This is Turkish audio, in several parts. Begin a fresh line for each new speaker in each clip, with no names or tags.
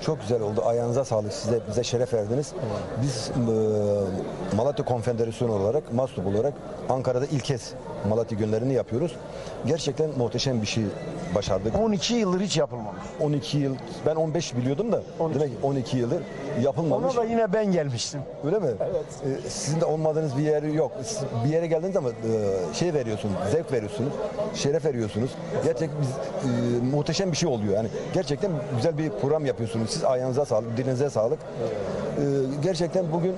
Çok güzel oldu. Ayağınıza sağlık. Siz de bize şeref verdiniz. Biz e, Malatya Konfederasyonu olarak, MASTUP olarak Ankara'da ilk kez Malatya günlerini yapıyoruz. Gerçekten muhteşem bir şey başardık.
12 yıldır hiç yapılmamış.
12 yıl, ben 15 biliyordum da
12.
demek ki 12 yıldır yapılmamış.
Ona da yine ben gelmiştim.
Öyle mi? Evet. sizin de olmadığınız bir yer yok. Siz bir yere geldiğiniz zaman e, şey veriyorsunuz, zevk veriyorsunuz, şeref veriyorsunuz. Gerçekten biz, e, muhteşem bir şey oluyor. Yani gerçekten güzel bir program yapıyorsunuz. Siz ayağınıza sağlık, dilinize sağlık. E, gerçekten bugün e,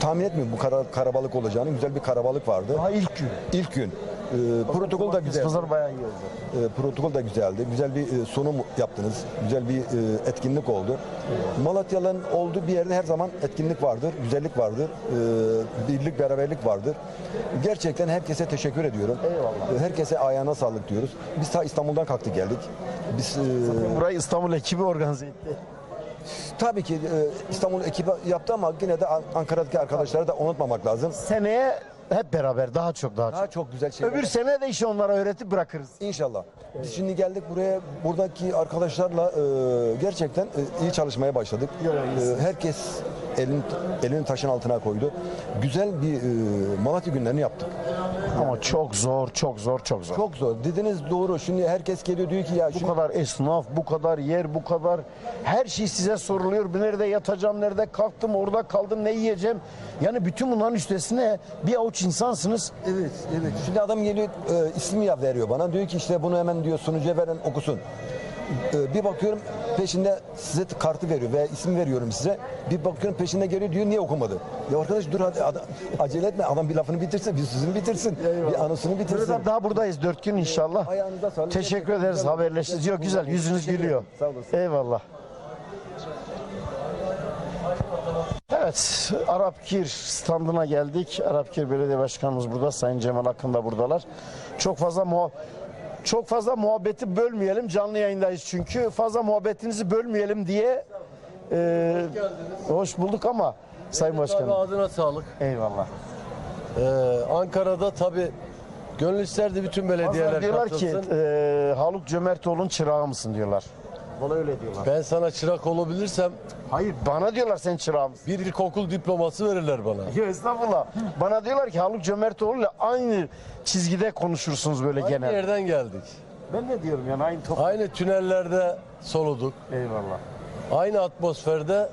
tahmin etmiyorum bu kadar karabalık olacağını. Güzel bir karabalık vardı.
Daha ilk gün.
İlk gün. E, protokol da güzel.
Pazar bayağı iyi oldu.
E, protokol da güzeldi. Güzel bir e, sunum yaptınız. Güzel bir e, etkinlik oldu. Malatyalıların olduğu bir yerde her zaman etkinlik vardır, güzellik vardır, e, birlik, beraberlik vardır. Gerçekten herkese teşekkür ediyorum.
Eyvallah.
E, Herkese ayağına sağlık diyoruz. Biz ta İstanbul'dan kalktık geldik. Biz e,
Burayı İstanbul ekibi organize etti.
tabii ki e, İstanbul ekibi yaptı ama yine de An- Ankara'daki arkadaşları da unutmamak lazım.
Seneye hep beraber daha çok daha çok.
Daha çok güzel şeyler.
Öbür sene de işi onlara öğretip bırakırız.
İnşallah. Biz şimdi geldik buraya buradaki arkadaşlarla e, gerçekten e, iyi çalışmaya başladık. E, herkes elini elini taşın altına koydu. Güzel bir e, Malatya günlerini yaptık.
Ama çok zor, çok zor, çok zor.
Çok zor. Dediniz doğru. Şimdi herkes geliyor diyor ki ya
Bu kadar esnaf, bu kadar yer, bu kadar her şey size soruluyor. Nerede yatacağım, nerede kalktım, orada kaldım, ne yiyeceğim. Yani bütün bunların üstesine bir avuç insansınız.
Evet, evet. Şimdi adam geliyor e, isim ya veriyor bana. Diyor ki işte bunu hemen diyor sunucuya veren okusun. E, bir bakıyorum peşinde size kartı veriyor veya isim veriyorum size. Bir bakıyorum peşinde geliyor diyor niye okumadı? Ya arkadaş dur hadi adam, acele etme adam bir lafını bitirsin, bir sözünü bitirsin, bir anısını bitirsin.
Burada daha buradayız dört gün inşallah.
Ayağınıza sağlık.
Teşekkür ederiz haberleşiriz. Yok güzel yüzünüz gülüyor.
Sağ olasın.
Eyvallah. Evet, Arapkir standına geldik. Arapkir Belediye Başkanımız burada, Sayın Cemal Akın da buradalar. Çok fazla muha çok fazla muhabbeti bölmeyelim. Canlı yayındayız çünkü. Fazla muhabbetinizi bölmeyelim diye e, hoş bulduk ama Sayın Başkanım.
adına sağlık.
Eyvallah.
Ee, Ankara'da tabii gönül isterdi bütün belediyeler
Bazıları diyorlar ki
katılsın.
e, Haluk Cömertoğlu'nun çırağı mısın diyorlar. Bana öyle diyorlar.
Ben sana çırak olabilirsem
Hayır bana diyorlar sen çırağı mısın?
bir ilkokul diploması verirler bana.
Ya estağfurullah. Bana diyorlar ki Haluk Cömertoğlu ile aynı çizgide konuşursunuz böyle
Aynı
genel.
yerden geldik.
Ben ne diyorum yani aynı top.
Aynı tünellerde soluduk.
Eyvallah.
Aynı atmosferde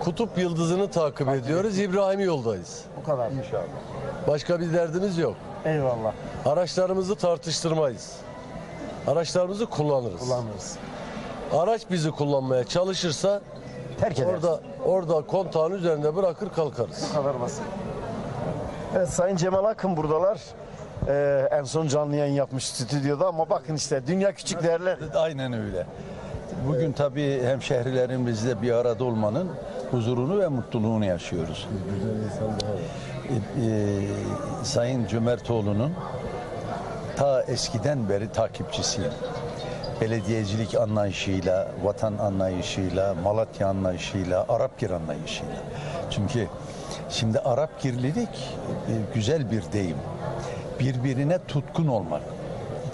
kutup yıldızını takip ediyoruz. İbrahim yoldayız.
Bu kadar. İnşallah.
Başka bir derdimiz yok.
Eyvallah.
Araçlarımızı tartıştırmayız. Araçlarımızı kullanırız.
Kullanırız.
Araç bizi kullanmaya çalışırsa
Terk ederiz.
orada orada kontağın üzerinde bırakır kalkarız.
Bu kadar basit. Evet Sayın Cemal Akın buradalar. Ee, en son canlı yayın yapmış stüdyoda ama bakın işte dünya küçük değerler.
Aynen öyle. Bugün tabii hemşehrilerimizle bir arada olmanın huzurunu ve mutluluğunu yaşıyoruz. Ee, e, Sayın Cömertoğlu'nun ta eskiden beri takipçisiyim. Belediyecilik anlayışıyla, vatan anlayışıyla, Malatya anlayışıyla, Arapgir anlayışıyla. Çünkü şimdi Arapgirlilik e, güzel bir deyim. Birbirine tutkun olmak,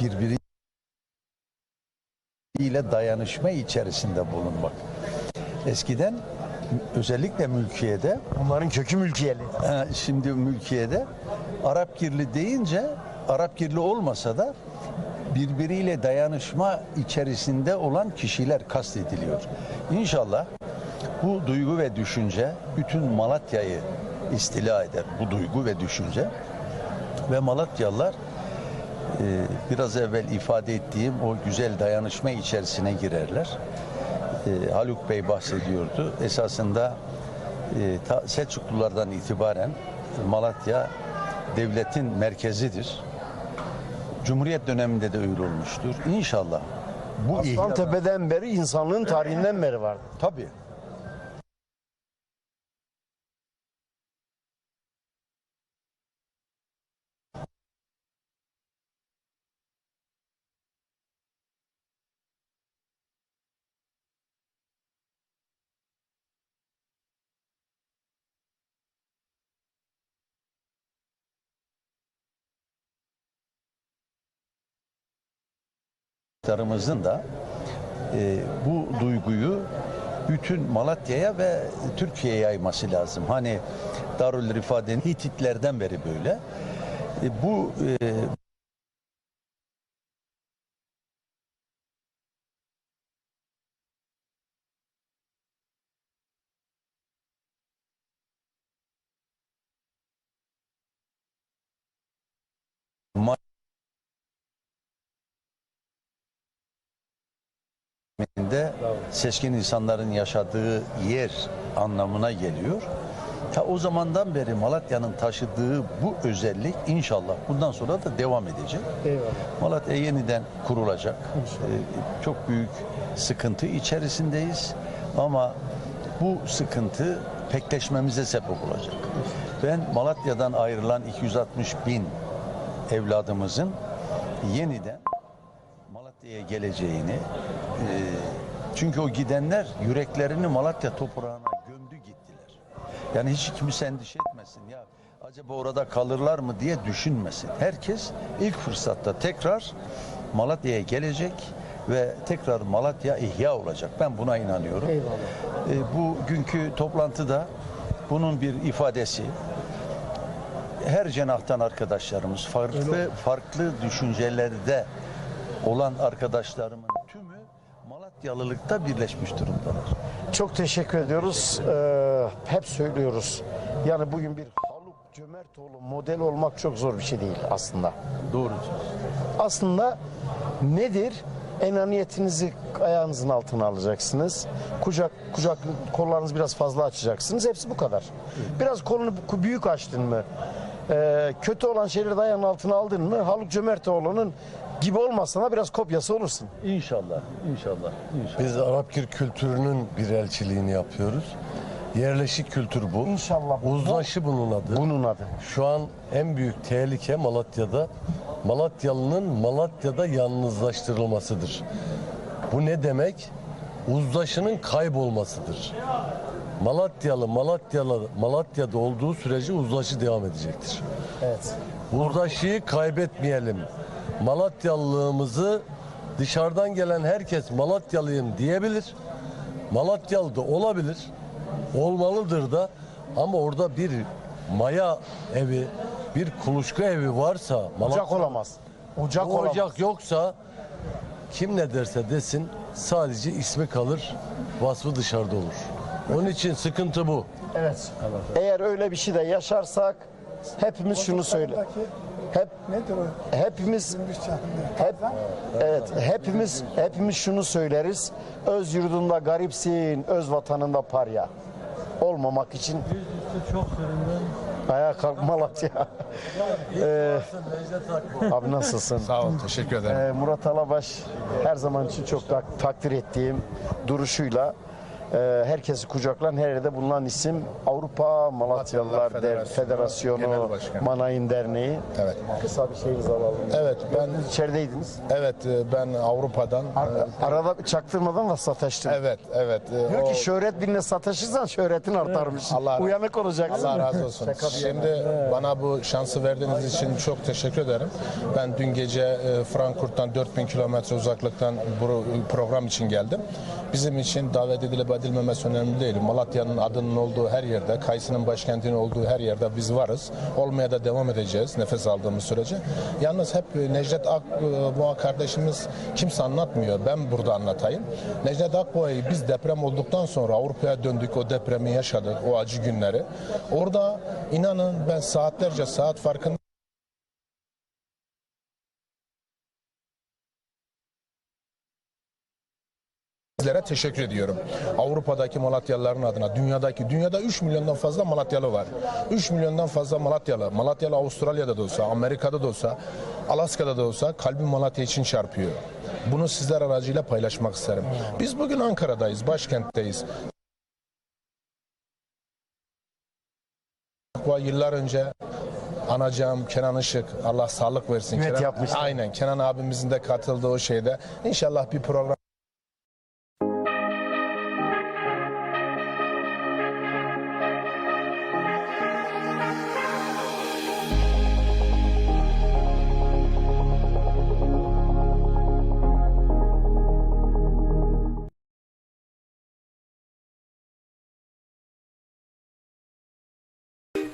birbiri ile dayanışma içerisinde bulunmak. Eskiden özellikle mülkiyede,
Bunların kökü mülkiyeli.
şimdi mülkiyede Arapgirli deyince Arapgirli olmasa da birbiriyle dayanışma içerisinde olan kişiler kastediliyor. İnşallah bu duygu ve düşünce bütün Malatya'yı istila eder. Bu duygu ve düşünce ve Malatyalılar e, biraz evvel ifade ettiğim o güzel dayanışma içerisine girerler. E, Haluk Bey bahsediyordu. Esasında e, Selçuklulardan itibaren Malatya devletin merkezidir. Cumhuriyet döneminde de öyle olmuştur. İnşallah bu ihya...
Aslantepe'den beri insanlığın tarihinden beri vardı.
Tabii. Da e, bu duyguyu bütün Malatya'ya ve Türkiye'ye yayması lazım. Hani Darül Rifade'nin Hititlerden beri böyle. E, bu e, de seçkin insanların yaşadığı yer anlamına geliyor. Ta o zamandan beri Malatya'nın taşıdığı bu özellik inşallah bundan sonra da devam edecek.
Eyvallah.
Malatya yeniden kurulacak. Ee, çok büyük sıkıntı içerisindeyiz ama bu sıkıntı pekleşmemize sebep olacak. Ben Malatya'dan ayrılan 260 bin evladımızın yeniden Malatya'ya geleceğini çünkü o gidenler yüreklerini Malatya toprağına gömdü gittiler. Yani hiç kimse endişe etmesin ya acaba orada kalırlar mı diye düşünmesin. Herkes ilk fırsatta tekrar Malatya'ya gelecek ve tekrar Malatya ihya olacak. Ben buna inanıyorum.
Eyvallah.
E, bugünkü toplantıda bunun bir ifadesi her cenahtan arkadaşlarımız, farklı farklı düşüncelerde olan arkadaşlarımın tümü Malatyalılıkta birleşmiş durumdalar.
Çok teşekkür ediyoruz. Ee, hep söylüyoruz. Yani bugün bir Haluk Cömertoğlu model olmak çok zor bir şey değil aslında.
Doğru.
Aslında nedir? Enaniyetinizi ayağınızın altına alacaksınız. Kucak kucak kollarınızı biraz fazla açacaksınız. Hepsi bu kadar. Biraz kolunu büyük açtın mı? ee, kötü olan şeyleri de altına aldın mı? Haluk Cömertoğlu'nun gibi olmazsan da biraz kopyası olursun.
İnşallah, inşallah, inşallah.
Biz Arapgir kültürünün bir elçiliğini yapıyoruz. Yerleşik kültür bu.
İnşallah bu-
Uzlaşı bunun adı.
Bunun adı.
Şu an en büyük tehlike Malatya'da Malatyalı'nın Malatya'da yalnızlaştırılmasıdır. Bu ne demek? Uzlaşının kaybolmasıdır. Malatyalı Malatyalı Malatya'da olduğu sürece uzlaşı devam edecektir.
Evet.
Uzlaşıyı kaybetmeyelim. Malatyalılığımızı dışarıdan gelen herkes Malatyalıyım diyebilir. Malatyalı da olabilir. Olmalıdır da ama orada bir maya evi, bir kuluçka evi varsa
Ocak olamaz. Ocak olamaz.
ocak yoksa kim ne derse desin sadece ismi kalır, vasfı dışarıda olur. Onun için sıkıntı bu.
Evet. Eğer öyle bir şey de yaşarsak hepimiz şunu söyle. Hep
Nedir o?
hepimiz hep evet hepimiz hepimiz şunu söyleriz. Öz yurdunda garipsin, öz vatanında parya. Olmamak için
Çok süründüm.
ayağa kalk Malatya. Ee, abi nasılsın?
Sağ ol, teşekkür ederim.
Ee, Murat Alabaş her zaman için çok tak- takdir ettiğim duruşuyla herkesi kucaklayan her yerde bulunan isim Avrupa Malatyalılar Der-
Federasyonu,
Federasyonu
Genel Başkanı.
Manayın Derneği.
Evet.
Kısa bir şeyinizi alalım.
Evet, ben
İçerideydiniz.
evet e, ben Avrupa'dan e,
Arada çaktırmadan da sataştın.
evet, evet. e,
Diyor
o-
ki şöhret birine sataşırsan şöhretin artarmış.
Allah-
Uyanık olacaksın.
Allah razı olsun. Şimdi bana bu şansı verdiğiniz için çok teşekkür ederim. Ben dün gece Frankfurt'tan 4000 kilometre uzaklıktan bu program için geldim. Bizim için davet edilip edilmemesi önemli değil. Malatya'nın adının olduğu her yerde, Kayısı'nın başkentinin olduğu her yerde biz varız. Olmaya da devam edeceğiz nefes aldığımız sürece. Yalnız hep e, Necdet Akboğa kardeşimiz kimse anlatmıyor. Ben burada anlatayım. Necdet Akboğa'yı biz deprem olduktan sonra Avrupa'ya döndük. O depremi yaşadık. O acı günleri. Orada inanın ben saatlerce saat farkında Sizlere teşekkür ediyorum. Avrupa'daki Malatyalıların adına, dünyadaki, dünyada 3 milyondan fazla Malatyalı var. 3 milyondan fazla Malatyalı. Malatyalı Avustralya'da da olsa, Amerika'da da olsa, Alaska'da da olsa kalbi Malatya için çarpıyor. Bunu sizler aracıyla paylaşmak isterim. Biz bugün Ankara'dayız, başkentteyiz. Yıllar önce anacığım Kenan Işık Allah sağlık versin.
Evet,
Kenan,
yapmıştı.
Aynen Kenan abimizin de katıldığı o şeyde. İnşallah bir program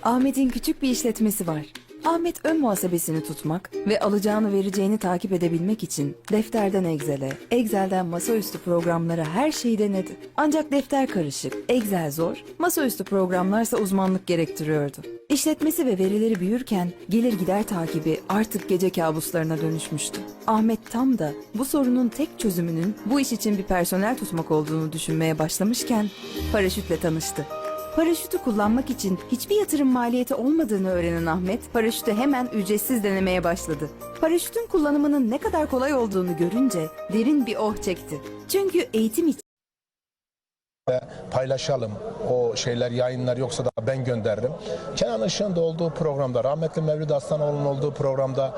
Ahmet'in küçük bir işletmesi var. Ahmet ön muhasebesini tutmak ve alacağını vereceğini takip edebilmek için defterden Excel'e, Excel'den masaüstü programlara her şeyi denedi. Ancak defter karışık, Excel zor, masaüstü programlarsa uzmanlık gerektiriyordu. İşletmesi ve verileri büyürken gelir gider takibi artık gece kabuslarına dönüşmüştü. Ahmet tam da bu sorunun tek çözümünün bu iş için bir personel tutmak olduğunu düşünmeye başlamışken paraşütle tanıştı. Paraşütü kullanmak için hiçbir yatırım maliyeti olmadığını öğrenen Ahmet, paraşütü hemen ücretsiz denemeye başladı. Paraşütün kullanımının ne kadar kolay olduğunu görünce derin bir oh çekti. Çünkü eğitim için
paylaşalım. O şeyler yayınlar yoksa da ben gönderirim. Kenan Işık'ın da olduğu programda, rahmetli Mevlid Aslanoğlu'nun olduğu programda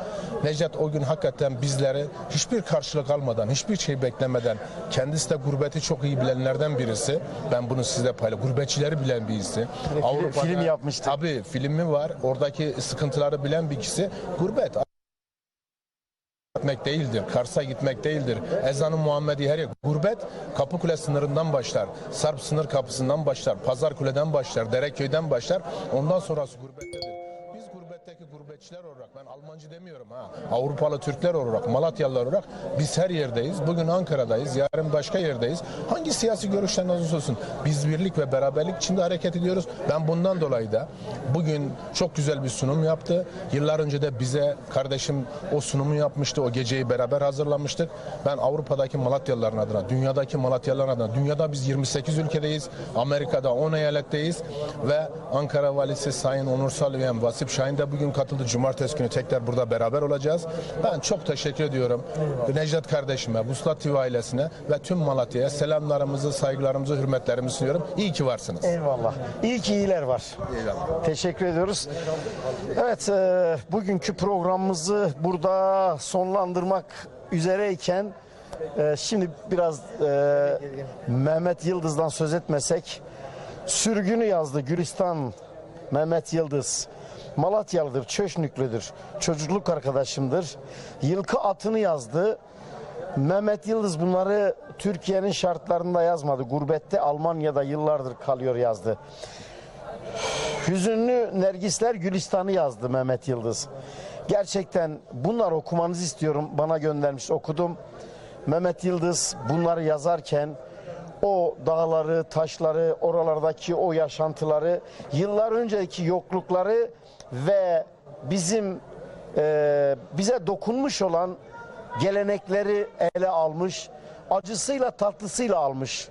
Necdet o gün hakikaten bizleri hiçbir karşılık almadan, hiçbir şey beklemeden kendisi de gurbeti çok iyi bilenlerden birisi. Ben bunu sizle paylaşıyorum. Gurbetçileri bilen birisi.
film yapmıştı.
Tabii filmi var. Oradaki sıkıntıları bilen bir kişi. Gurbet gitmek değildir. Kars'a gitmek değildir. Ezanı Muhammedi her yer. Gurbet Kapıkule sınırından başlar. Sarp sınır kapısından başlar. Pazar Kule'den başlar. Dereköy'den başlar. Ondan sonrası gurbettedir. Biz gurbetteki gurbetçiler olarak ben Almancı demiyorum ha. Avrupalı Türkler olarak, Malatyalılar olarak biz her yerdeyiz. Bugün Ankara'dayız. Yarın başka yerdeyiz. Hangi siyasi görüşten olursa olsun biz birlik ve beraberlik içinde hareket ediyoruz. Ben bundan dolayı da bugün çok güzel bir sunum yaptı. Yıllar önce de bize kardeşim o sunumu yapmıştı. O geceyi beraber hazırlamıştık. Ben Avrupa'daki Malatyalıların adına, dünyadaki Malatyalıların adına, dünyada biz 28 ülkedeyiz. Amerika'da 10 eyaletteyiz ve Ankara Valisi Sayın Onur Salıyen, Vasip Şahin de bugün katıldı. Cumartesi günü tekrar burada beraber olacağız. Ben çok teşekkür ediyorum. Necdet kardeşime, Vuslat TV ailesine ve tüm Malatya'ya selamlarımızı, saygılarımızı, hürmetlerimizi sunuyorum. İyi ki varsınız.
Eyvallah. İyi ki iyiler var. Teşekkür ediyoruz. Evet, e, bugünkü programımızı burada sonlandırmak üzereyken e, şimdi biraz e, Mehmet Yıldız'dan söz etmesek sürgünü yazdı Gülistan Mehmet Yıldız. Malatyalıdır, Çöşnüklüdür, çocukluk arkadaşımdır. Yılkı atını yazdı. Mehmet Yıldız bunları Türkiye'nin şartlarında yazmadı. Gurbette Almanya'da yıllardır kalıyor yazdı. Hüzünlü Nergisler Gülistan'ı yazdı Mehmet Yıldız. Gerçekten bunlar okumanızı istiyorum. Bana göndermiş okudum. Mehmet Yıldız bunları yazarken o dağları, taşları, oralardaki o yaşantıları, yıllar önceki yoklukları ve bizim e, bize dokunmuş olan gelenekleri ele almış, acısıyla tatlısıyla almış.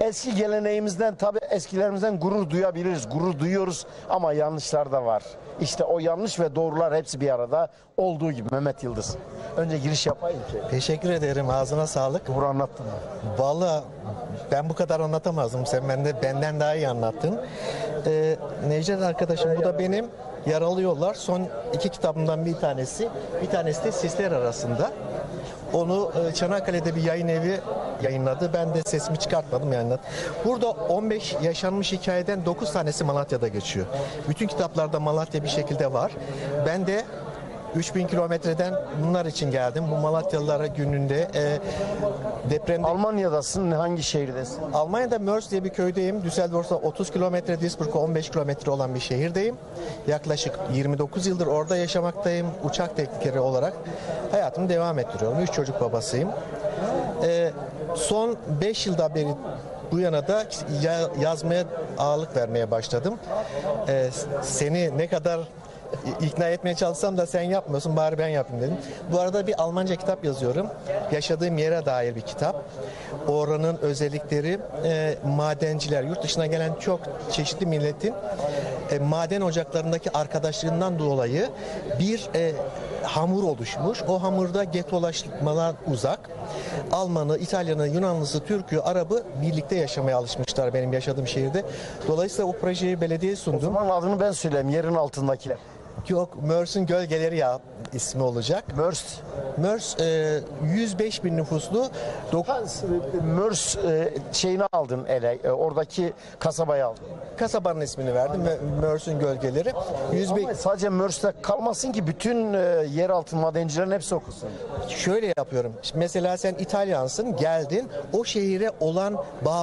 Eski geleneğimizden tabii eskilerimizden gurur duyabiliriz, gurur duyuyoruz ama yanlışlar da var. İşte o yanlış ve doğrular hepsi bir arada olduğu gibi Mehmet Yıldız. Önce giriş yapayım ki.
Teşekkür ederim. Ağzına sağlık.
Bunu anlattım.
Vallahi ben bu kadar anlatamazdım. Sen bende, benden daha iyi anlattın. Ee, Necdet arkadaşım bu da benim Yaralı Yollar. Son iki kitabımdan bir tanesi. Bir tanesi de Sisler Arasında. Onu e, Çanakkale'de bir yayın evi yayınladı. Ben de sesimi çıkartmadım yayınladım. Burada 15 yaşanmış hikayeden 9 tanesi Malatya'da geçiyor. Bütün kitaplarda Malatya bir şekilde var. Ben de 3000 kilometreden bunlar için geldim. Bu Malatyalılara gününde e, depremde
Almanya'dasın hangi şehirdesin?
Almanya'da Mörs diye bir köydeyim. Düsseldorf'a 30 kilometre, Duisburg'a 15 kilometre olan bir şehirdeyim. Yaklaşık 29 yıldır orada yaşamaktayım. Uçak teknikeri olarak hayatımı devam ettiriyorum. 3 çocuk babasıyım. Ee, son 5 yılda beri bu yana da ya- yazmaya ağırlık vermeye başladım. Ee, seni ne kadar ikna etmeye çalışsam da sen yapmıyorsun bari ben yapayım dedim. Bu arada bir Almanca kitap yazıyorum. Yaşadığım yere dair bir kitap. Oranın özellikleri e, madenciler, yurt dışına gelen çok çeşitli milletin e, maden ocaklarındaki arkadaşlığından dolayı bir e, hamur oluşmuş. O hamurda getolaşmalar uzak. Almanı, İtalyanı, Yunanlısı, Türk'ü, Arap'ı birlikte yaşamaya alışmışlar benim yaşadığım şehirde. Dolayısıyla o projeyi belediye
O
sundum.
zaman adını ben söyleyeyim yerin altındakiler.
Yok, Mörs'ün Gölgeleri ya ismi olacak.
Mörs.
Mörs e, 105 bin nüfuslu dok-
Mörs e, şeyini aldın ele. e, oradaki kasabayı aldın.
kasabanın ismini verdim ve Mörs'ün Gölgeleri. 105
Ama sadece Mörs'te kalmasın ki bütün e, yeraltı madencilerin hepsi okusun.
şöyle yapıyorum. Mesela sen İtalyansın, geldin. O şehire olan bağ